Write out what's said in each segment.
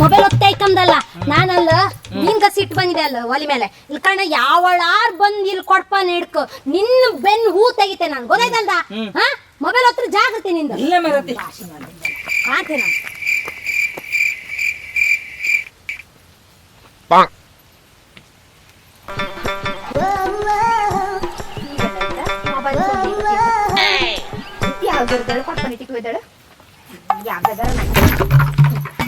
Mobile ಒತ್ತೆ ಐಕಂದಲ್ಲ ನಾನಲ್ಲ ನಿಂಗ ಸಿಟ್ಟು ಬಂದಿದೆ ಅಲ್ಲ ಒಲಿ ಮೇಲೆ. ಇಲ್ಲಿ ಕಣ ಯಾವಳಾರ್ ಬಂದ್ ಇಲ್ಲಿ ಕೊಡ್ಪ ನೆಡ್ಕು ನಿನ್ನ ಬೆನ್ ಹೂ ತೆಗಿತೆ ನಾನು ಗೊತ್ತಾಯ್ತಲ್ದ? ಹಾ? ಮೊಬೈಲ್ ಹತ್ರ ಜಾಗೃತಿ ನಿಂದ. ಇಲ್ಲ ಮರತಿ. ಕಾತೆ ನಾನು. ಯಾವ್ದಾರ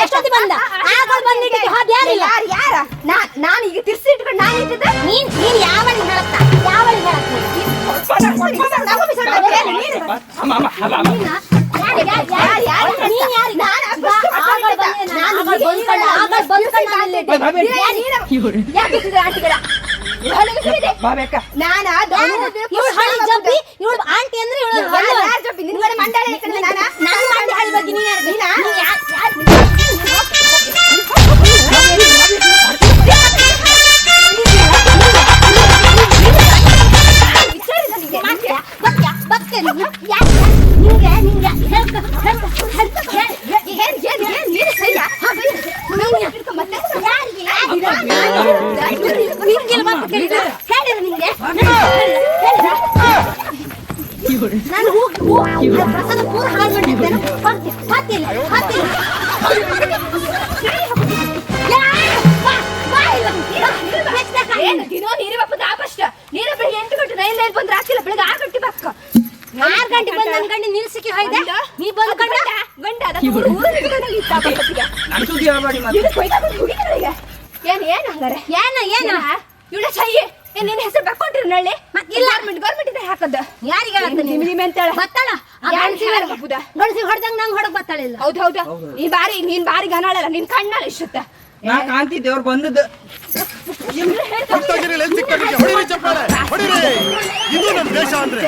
ಎಷ್ಟೊತ್ತಿ ಬಂದ ಯಾರಿಲ್ಲ ಯಾರು ಯಾರ ನಾನು ಈಗ ತಿರ್ಸಿ ಇಟ್ಕೊಂಡು ನಾನು ಇಟ್ಟಿದ್ದೆ ನೀನ್ ಹೇಳತ್ತ? ಯಾರು, ಯಾರು, ಹೋಗಿ ಪ್ರಸಾದ ಪೂರ ಹಾಳು ಮಾಡಿದ್ದೇನೆ ಗಂಟೆ ಬಂದು ನನ್ನ ಗಂಡ ನಿಲ್ಸಿಕ್ಕೆ ಹೋಯ್ದೆ? ನೀ ಬಂದು ಗಂಡ? ಗಂಡ ಅದ ಊರಲ್ಲಿ ಇತ್ತ ಮತ್ತೆ ಇದು ಏನು ಏನು ಹಂಗಾರೆ? ಏನ ಏನ? ಇವಳ ಸಹಿ ಏನ್ ನಿನ್ನ ಹೆಸರು ಬಕ್ಕೊಂಡ್ರಿ ನಳ್ಳಿ? ಮತ್ತ್ ಇಲ್ಲ. ಗೌರ್ಮೆಂಟ್ ಗೌರ್ಮೆಂಟ್ ಇದೆ ಹಾಕದ ಯಾರಿಗೆ ಹೇಳತ್ತ ನಿಮ್- ನಿಮ್ ಅಂತೇಳ. ಬತ್ತಾಳ? ಗಣಸಿ ಹೊಡೆದಂಗ ನಂಗೆ ಹೊಡಕ್ ಬತ್ತಾಳಿಲ್ಲ ಹೌದು ಹೌದು. ಈ ಬಾರಿ ನೀನ್ ಬಾರಿ ಗನಾಳಲ್ಲ ನಿನ್ ಕಣ್ಣಲ್ಲ ಇಷ್ಟುತ್ತ. ನಾ ಕಾಂತಿದ್ದೆ ಅವ್ರು ಬಂದದ್ದು. ಚಪ್ಪಾಳೆ ಹೊಡಿರಿ. ಇದು ನಮ್ಮ ದೇಶ ಅಂದ್ರೆ.